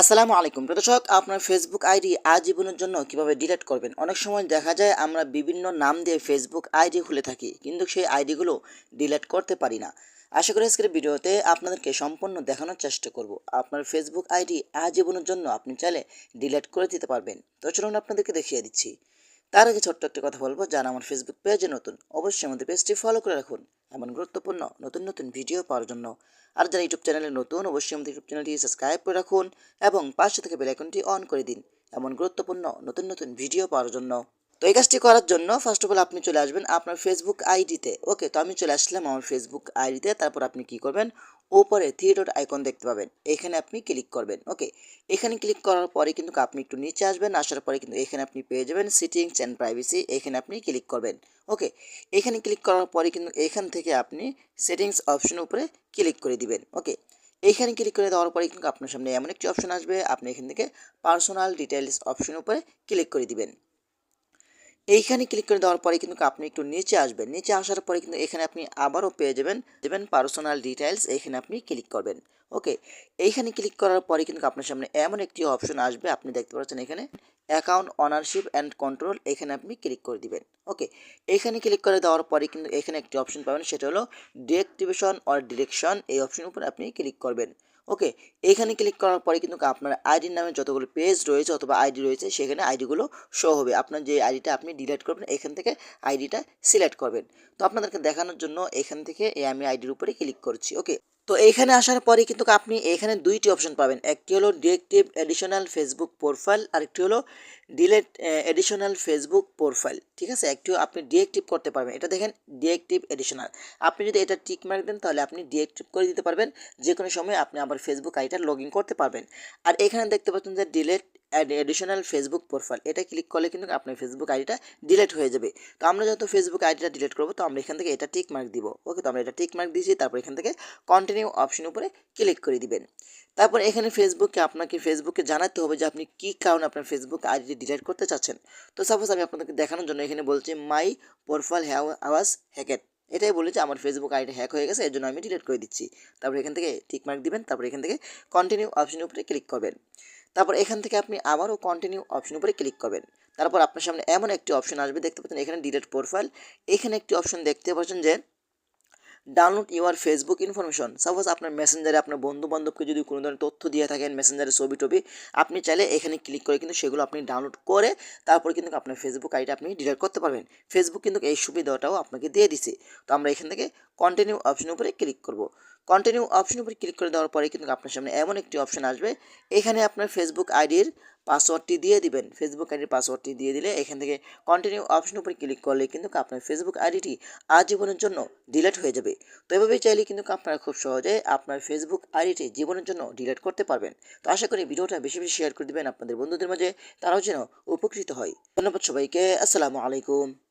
আসসালামু আলাইকুম। প্রদর্শক আপনার ফেসবুক আইডি আজীবনের জন্য কীভাবে ডিলেট করবেন? অনেক সময় দেখা যায় আমরা বিভিন্ন নাম দিয়ে ফেসবুক আইডি খুলে থাকি, কিন্তু সেই আইডিগুলো ডিলেট করতে পারি না। আশা করি আজকের ভিডিওতে আপনাদেরকে সম্পূর্ণ দেখানোর চেষ্টা করব। আপনার ফেসবুক আইডি আজীবনের জন্য আপনি চাইলে ডিলিট করে দিতে পারবেন। তো চলুন আপনাদেরকে দেখিয়ে দিচ্ছি। তার আগে ছোট্ট একটা কথা বলব, যারা আমার ফেসবুক পেজে নতুন, অবশ্যই আমাদের পেজটি ফলো করে রাখুন। এমন গুরুত্বপূর্ণ, নতুন নতুন ভিডিও পাওয়ার জন্য। আর যারা ইউটিউব চ্যানেলে নতুন, অবশ্যই আমাদের ইউটিউব চ্যানেলটি সাবস্ক্রাইব করে রাখুন এবং পাশে থেকে বেল আইকনটি অন করে দিন। এমন গুরুত্বপূর্ণ, নতুন নতুন ভিডিও পাওয়ার জন্য। তো এই কাজটি করার জন্য ফার্স্ট অফ অল আপনি চলে আসবেন আপনার ফেসবুক আইডিতে ওকে তো। আমি চলে আসলাম আমার ফেসবুক আইডিতে তারপর আপনি কি করবেন? উপরে থ্রি ডট আইকন দেখতে পাবেন। এখানে আপনি ক্লিক করবেন ওকে এখানে ক্লিক করার পরে কিন্তু আপনি একটু নিচে আসবেন, আসার পরে কিন্তু এখানে আপনি পেয়ে যাবেন সিটিংস অ্যান্ড প্রাইভেসি এখানে আপনি ক্লিক করবেন ওকে এখানে ক্লিক করার পরে কিন্তু এখান থেকে আপনি সেটিংস অপশন উপরে ক্লিক করে দিবেন ওকে এইখানে ক্লিক করে দেওয়ার পরে কিন্তু আপনার সামনে এমন একটি অপশন আসবে, আপনি এখান থেকে পার্সোনাল ডিটেলস অপশন উপরে ক্লিক করে দিবেন। এইখানে ক্লিক করে দেওয়ার পরে কিন্তু আপনি একটু নিচে আসবেন। নিচে আসার পরে কিন্তু এখানে আপনি আবারও পেয়ে যাবেন, দেবেন পার্সোনাল ডিটেলস এখানে আপনি ক্লিক করবেন। ওকে এইখানে ক্লিক করার পরে কিন্তু আপনার সামনে এমন একটি অপশন আসবে, আপনি দেখতে পাচ্ছেন এখানে অ্যাকাউন্ট অনারশিপ অ্যান্ড কন্ট্রোল এখানে আপনি ক্লিক করে দিবেন। ওকে এইখানে ক্লিক করে দেওয়ার পরে কিন্তু এখানে একটি অপশন পাবেন, সেটা হলো ডিএক্টিভেশন অর ডিরেকশন এই অপশনের উপর আপনি ক্লিক করবেন। ওকে, এখানে ক্লিক করার পরে কিন্তু আপনার আইডির নামে যতগুলো পেজ রয়েছে অথবা আইডি রয়েছে, সেখানে আইডিগুলো শো হবে। আপনার যে আইডিটা আপনি ডিলিট করবেন, এখান থেকে আইডিটা সিলেক্ট করবেন। তো আপনাদেরকে দেখানোর জন্য এখান থেকে আমি আইডির উপরে ক্লিক করছি ওকে তো এইখানে আসার পরে কিন্তু আপনি এখানে দুইটি অপশন পাবেন। একটি হলো ডিরেক্টিভ এডিশনাল ফেসবুক প্রোফাইল আরেকটি হলো ডিলেট এডিশনাল ফেসবুক প্রোফাইল ঠিক আছে? একটি আপনি ডিএক্টিভ করতে পারবেন। এটা দেখেন ডিএক্টিভ এডিশনাল আপনি যদি এটা টিক মার্ক দেন, তাহলে আপনি ডিএক্টিভ করে দিতে পারবেন। যে কোনো সময় আপনি আবার ফেসবুক আইটা লগ করতে পারবেন। আর এখানে দেখতে পাচ্ছেন যে ডিলেট এডিশনাল ফেসবুক প্রোফাইল এটা ক্লিক করলে কিন্তু আপনার ফেসবুক আইডিটা ডিলিট হয়ে যাবে। তো আমরা যত ফেসবুক আইডিটা ডিলিট করব, তো আমরা এখান থেকে এটা টিক মার্ক দিব। ওকে তো আমরা এটা টিক মার্ক দিয়েছি, তারপর এখান থেকে কন্টিনিউ অপশন উপরে ক্লিক করে দিবেন। তারপর এখানে ফেসবুকে আপনাকে ফেসবুকে জানাতে হবে যে আপনি কী কারণে আপনার ফেসবুক আইডি ডিলিট করতে চাচ্ছেন। তো সাপোজ আমি আপনাদেরকে দেখানোর জন্য এখানে বলছি মাই প্রোফাইল হ্যাভ আওয়াজ হ্যাকেট এটাই বলেছে আমার ফেসবুক আইডি হ্যাক হয়ে গেছে এর জন্য আমি ডিলিট করে দিচ্ছি। তারপর এখান থেকে টিক মার্ক দিবেন, তারপর এখান থেকে কন্টিনিউ অপশনের উপরে ক্লিক করবেন। তারপর এখান থেকে আপনি আবারও কন্টিনিউ অপশন উপরে ক্লিক করবেন। তারপর আপনার সামনে এমন একটি অপশন আসবে, দেখতে পাচ্ছেন এখানে ডিলেট প্রোফাইল এখানে একটি অপশন দেখতে পাচ্ছেন যে download your Facebook information suppose আপনার মেসেঞ্জারে আপনার বন্ধু বান্ধবকে যদি কোনো ধরনের তথ্য দিয়ে থাকেন মেসেঞ্জারে ছবি টবি আপনি চাইলে এখানে ক্লিক করে কিন্তু সেগুলো আপনি ডাউনলোড করে তারপর কিন্তু আপনার ফেসবুক আইডি আপনি ডিলিট করতে পারবেন। ফেসবুক কিন্তু এই সুবিধাটাও আপনাকে দিয়ে দিছে। তো আমরা এখান থেকে কন্টিনিউ অপশন উপরে ক্লিক করব। কন্টিনিউ অপশন উপরে ক্লিক করে দেওয়ার পরে কিন্তু আপনার সামনে এমন একটি অপশন আসবে। এখানে আপনার ফেসবুক আইডির পাসওয়ার্ডটি দিয়ে দিবেন। ফেসবুক আইডির পাসওয়ার্ডটি দিয়ে দিলে এখান থেকে কন্টিনিউ অপশন উপরে ক্লিক করলে কিন্তু আপনার ফেসবুক আইডিটি আজীবনের জন্য ডিলিট হয়ে যাবে। তো এভাবেই চাইলে কিন্তু আপনারা খুব সহজে আপনার ফেসবুক আইডিটি জীবনের জন্য ডিলিট করতে পারবেন। তো আশা করি ভিডিওটা বেশি বেশি শেয়ার করে দেবেন আপনাদের বন্ধুদের মাঝে। তারাও যেন উপকৃত হয়। ধন্যবাদ সবাইকে। আসসালামু আলাইকুম।